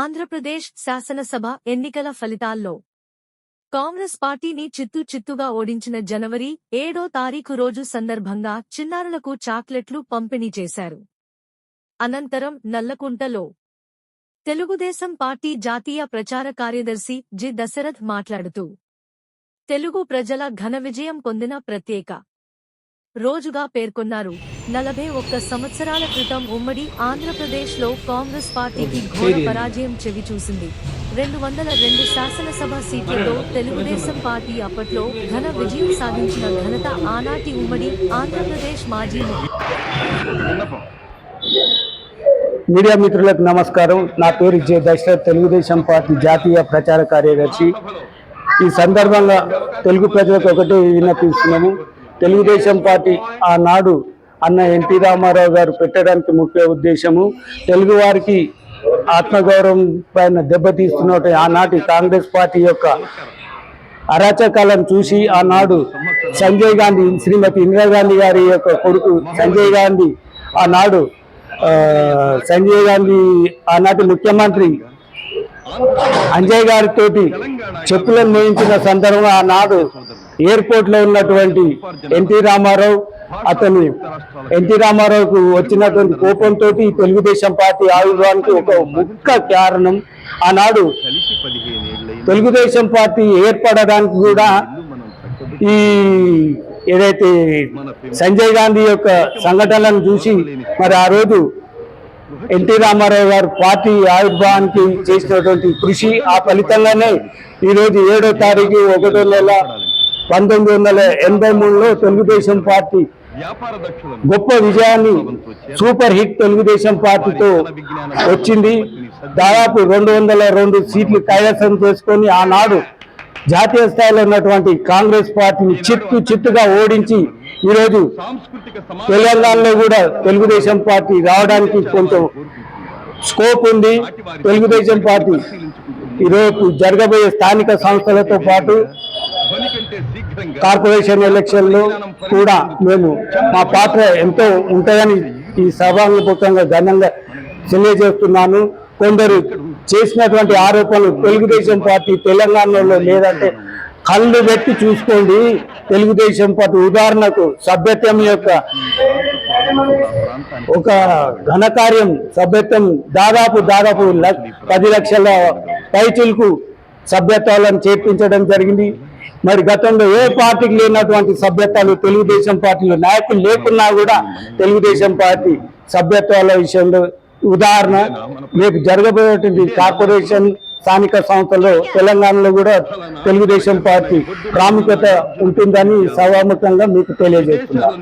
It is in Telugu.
ఆంధ్రప్రదేశ్ శాసనసభ ఎన్నికల ఫలితాల్లో కాంగ్రెస్ పార్టీని చిత్తు చిత్తుగా ఓడించిన జనవరి ఏడో తారీఖు రోజు సందర్భంగా చిన్నారులకు చాక్లెట్లు పంపిణీ చేశారు. అనంతరం నల్లకుంటలో తెలుగుదేశం పార్టీ జాతీయ ప్రచార కార్యదర్శి జి. దశరథ్ మాట్లాడుతూ తెలుగు ప్రజల ఘన విజయం పొందిన ప్రత్యేక రోజుగా పేర్కొన్నారు. నలభై ఒక్క సంవత్సరాల క్రితం ఉమ్మడి ఆంధ్రప్రదేశ్లో కాంగ్రెస్ పార్టీకి ఘోర పరాజయం చెవిచూసింది. రెండు వందల రెండు శాసనసభ సీట్లతో తెలుగుదేశం పార్టీ అప్పట్లో ఘన విజయం సాధించిన ఘనత ఆనాటి ఉమ్మడి ఆంధ్రప్రదేశ్ మాజీ మీడియా మిత్రులకు నమస్కారం. నా పేరు జె దశరథ్ తెలుగుదేశం పార్టీ జాతీయ ప్రచార కార్యదర్శి. ఈ సందర్భంగా తెలుగు ప్రజలకు ఒకటే విన్నపిస్తున్నాము తెలుగుదేశం పార్టీ ఆనాడు అన్న ఎన్టీ రామారావు గారు పెట్టడానికి ముఖ్య ఉద్దేశము తెలుగు వారికి ఆత్మగౌరవం పైన దెబ్బతీస్తున్నట్టు ఆనాటి కాంగ్రెస్ పార్టీ యొక్క అరాచకాలను చూసి ఆనాడు సంజయ్ గాంధీ శ్రీమతి ఇందిరాగాంధీ గారి యొక్క కొడుకు సంజయ్ గాంధీ ఆనాడు సంజయ్ గాంధీ ఆనాటి ముఖ్యమంత్రి అంజయ్ గారితోటి చెప్పులను మోయించిన సందర్భంగా ఆనాడు ఎయిర్పోర్ట్లో ఉన్నటువంటి ఎన్టీ రామారావు అతని ఎన్టీ రామారావుకు వచ్చినటువంటి కోపంతో తెలుగుదేశం పార్టీ ఆవిర్భావానికి ఒక ముఖ్య కారణం. ఆనాడు తెలుగుదేశం పార్టీ ఏర్పడడానికి కూడా ఈ ఏదైతే సంజయ్ గాంధీ యొక్క సంఘటనలను చూసి మరి ఆ రోజు ఎన్టీ రామారావు గారు పార్టీ ఆవిర్భావానికి చేసినటువంటి కృషి ఆ ఫలితంగానే ఈరోజు ఏడో తారీఖు ఒకటో నెల పంతొమ్మిది వందల ఎనభై మూడులో తెలుగుదేశం పార్టీ గొప్ప విజయాన్ని సూపర్ హిట్ తెలుగుదేశం పార్టీతో వచ్చింది. దాదాపు రెండు వందల రెండు సీట్లు కైవసం చేసుకొని ఆనాడు జాతీయ స్థాయిలో ఉన్నటువంటి కాంగ్రెస్ పార్టీని చిత్తు చిత్తుగా ఓడించి ఈరోజు తెలంగాణలో కూడా తెలుగుదేశం పార్టీ రావడానికి కొంచెం స్కోప్ ఉంది. తెలుగుదేశం పార్టీ ఈరోజు జరగబోయే స్థానిక సంస్థలతో పాటు కార్పొరేషన్ ఎలక్షన్లో కూడా మేము మా పాత్ర ఎంతో ఉంటాయని ఈ సభాముఖంగా ఘనంగా తెలియజేస్తున్నాను. కొందరు చేసినటువంటి ఆరోపణలు తెలుగుదేశం పార్టీ తెలంగాణలో లేదంటే కళ్ళు పెట్టి చూసుకోండి. తెలుగుదేశం పార్టీ ఉదాహరణకు సభ్యత్వం యొక్క ఒక ఘనకార్యం సభ్యత్వం దాదాపు దాదాపు పది లక్షల పైచులకు సభ్యత్వాలను చేర్పించడం జరిగింది. మరి గతంలో ఏ పార్టీకి లేనటువంటి సభ్యత్వాలు తెలుగుదేశం పార్టీలో నాయకులు లేకున్నా కూడా తెలుగుదేశం పార్టీ సభ్యత్వాల విషయంలో ఉదాహరణ రేపు జరగబోయేటువంటి కార్పొరేషన్ స్థానిక సంస్థల్లో తెలంగాణలో కూడా తెలుగుదేశం పార్టీ ప్రాముఖ్యత ఉంటుందని సభాముఖంగా మీకు తెలియజేస్తున్నారు